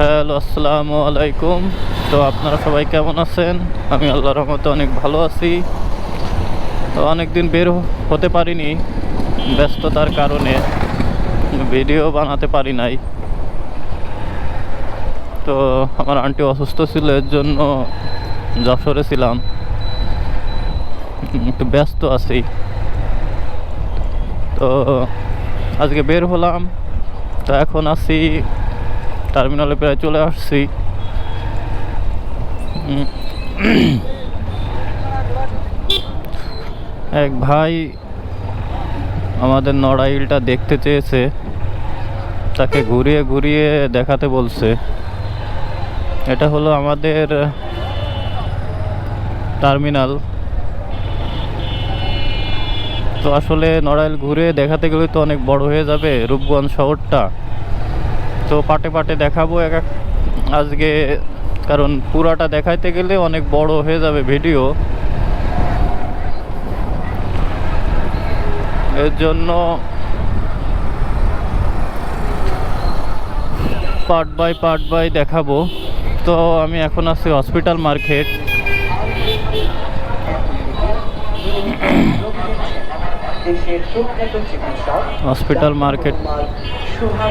Hello, আসসালামু আলাইকুম। তো আপনারা সবাই কেমন আছেন? আমি আল্লাহর রহমতে অনেক ভালো আছি। তো অনেক দিন বের হতে পারিনি, ব্যস্ততার কারণে ভিডিও বানাতে পারি নাই। তো আমার আন্টি অসুস্থ ছিল, এর জন্য যশোরে ছিলাম। একটু ব্যস্ত আছি। তো আজকে বের হলাম। তো এখন আছি টার্মিনালে প্রায় চলে আসছি। এক ভাই আমাদের নড়াইলটা দেখতে চেয়েছে। তাকে ঘুরিয়ে ঘুরিয়ে দেখাতে বলছে। এটা হলো আমাদের টার্মিনাল। তো আসলে নড়াইল ঘুরে দেখাতে গেলে তো অনেক বড় হয়ে যাবে রূপগঞ্জ শহরটা। তো পাটে পাটে দেখাবো এক এক। আজকে কারণ পুরাটা দেখাইতে গেলে অনেক বড় হয়ে যাবে ভিডিও। এর জন্য পার্ট বাই পার্ট বাই দেখাবো। তো আমি এখন আছি হসপিটাল মার্কেট। হসপিটাল মার্কেট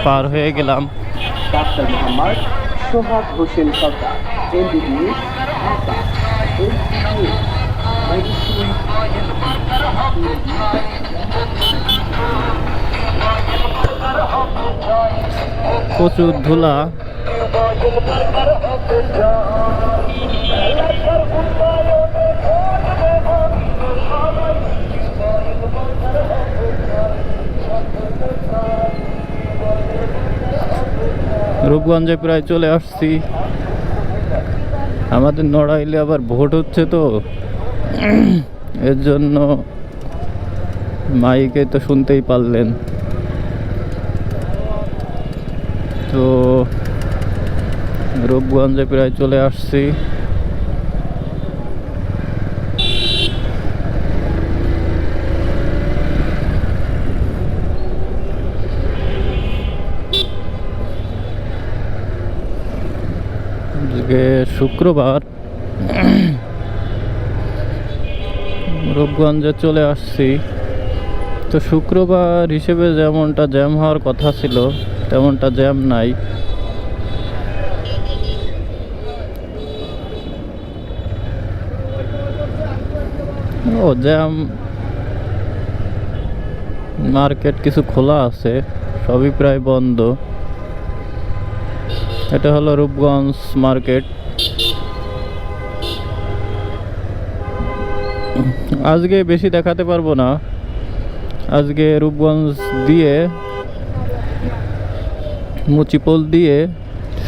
পার হয়ে গেলাম। Doctor Mohammad Sohag Hossain Sardar MBBS Dhaka. প্রচুর ধুলা। রূপগঞ্জে প্রায় চলে আসছি। আমাদের নড়াইলে আবার ভোট হচ্ছে তো। এর জন্য মাইকে তো শুনতেই পারলেন। তো রূপগঞ্জে প্রায় চলে আসছি আজকে শুক্রবার। রূপগঞ্জে চলে আসছি। তো শুক্রবার হিসেবে যেমনটা জ্যাম হওয়ার কথা ছিল, তেমনটা জ্যাম নাই। ও, জ্যাম। মার্কেট কিছু খোলা আছে, সবই প্রায় বন্ধ। এটা হলো রূপগঞ্জ মার্কেট। আজকে বেশি দেখাতে পারব না। আজকে রূপগঞ্জ দিয়ে, মুচিপোল দিয়ে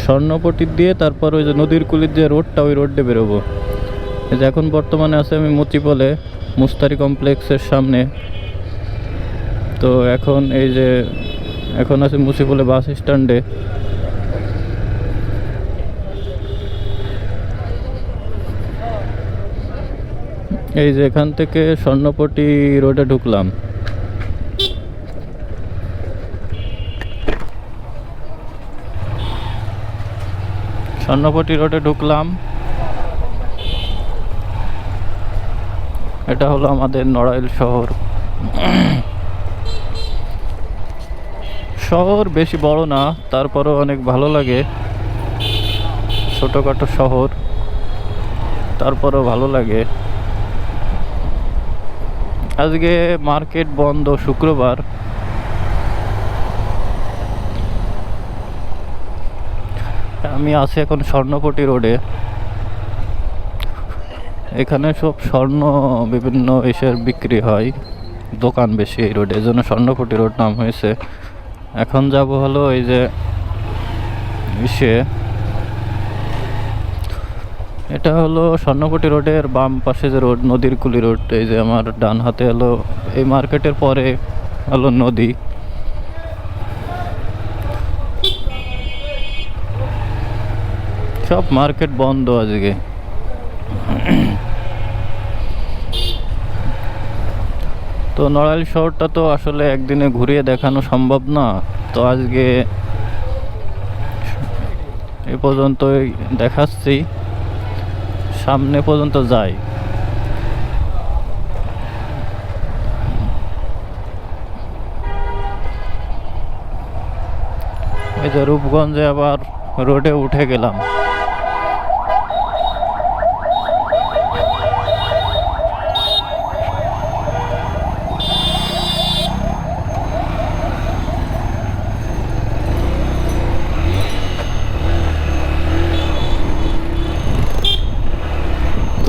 স্বর্ণপটি দিয়ে, তারপর ওই যে নদীর কুলির যে রোডটা, ওই রোডে বেরোবো। যে এখন বর্তমানে আছে আমি মুচিপোলে, মুস্তারি কমপ্লেক্সের সামনে। তো এখন এই যে, এখন আছে মুচিপোলে বাস স্ট্যান্ডে। এই যে এখান থেকে স্বর্ণপটি রোডে ঢুকলাম। স্বর্ণপটি রোডে ঢুকলাম। এটা হলো আমাদের নড়াইল শহর। শহর বেশি বড় না, তারপরেও অনেক ভালো লাগে। ছোটোখাটো শহর, তারপরেও ভালো লাগে। আজকে মার্কেট বন্ধ শুক্রবার। আমি আছি এখন স্বর্ণপটি রোডে। এখানে সব স্বর্ণ বিভিন্ন এসের বিক্রি হয়, দোকান বেশি এই রোডে, এই জন্য স্বর্ণপটি রোড নাম হয়েছে। এখন যাব হলো এই যে ইসে এটা হলো স্বর্ণপটি রোডের বাম পাশে যে রোড, নদীর কুলি রোড, এই যে আমার ডান হাতে হলো এই মার্কেটের পরে হলো নদী। সব মার্কেট বন্ধ আজকে। তো নড়াইল শহরটা তো আসলে একদিনে ঘুরিয়ে দেখানো সম্ভব না। তো আজকে এ পর্যন্তই দেখাচ্ছি। সামনে পর্যন্ত যাই এই যে রূপগঞ্জে আবার রোডে উঠে গেলাম।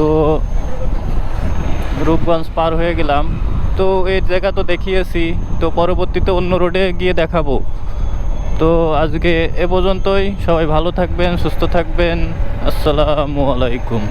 তো রূপগঞ্জ পার হয়ে গেলাম। তো এই জায়গা তো দেখিয়েছি, তো পরবর্তীতে অন্য রোডে গিয়ে দেখাবো। তো আজকে এ পর্যন্তই, সবাই ভালো থাকবেন, সুস্থ থাকবেন, আসসালামু আলাইকুম।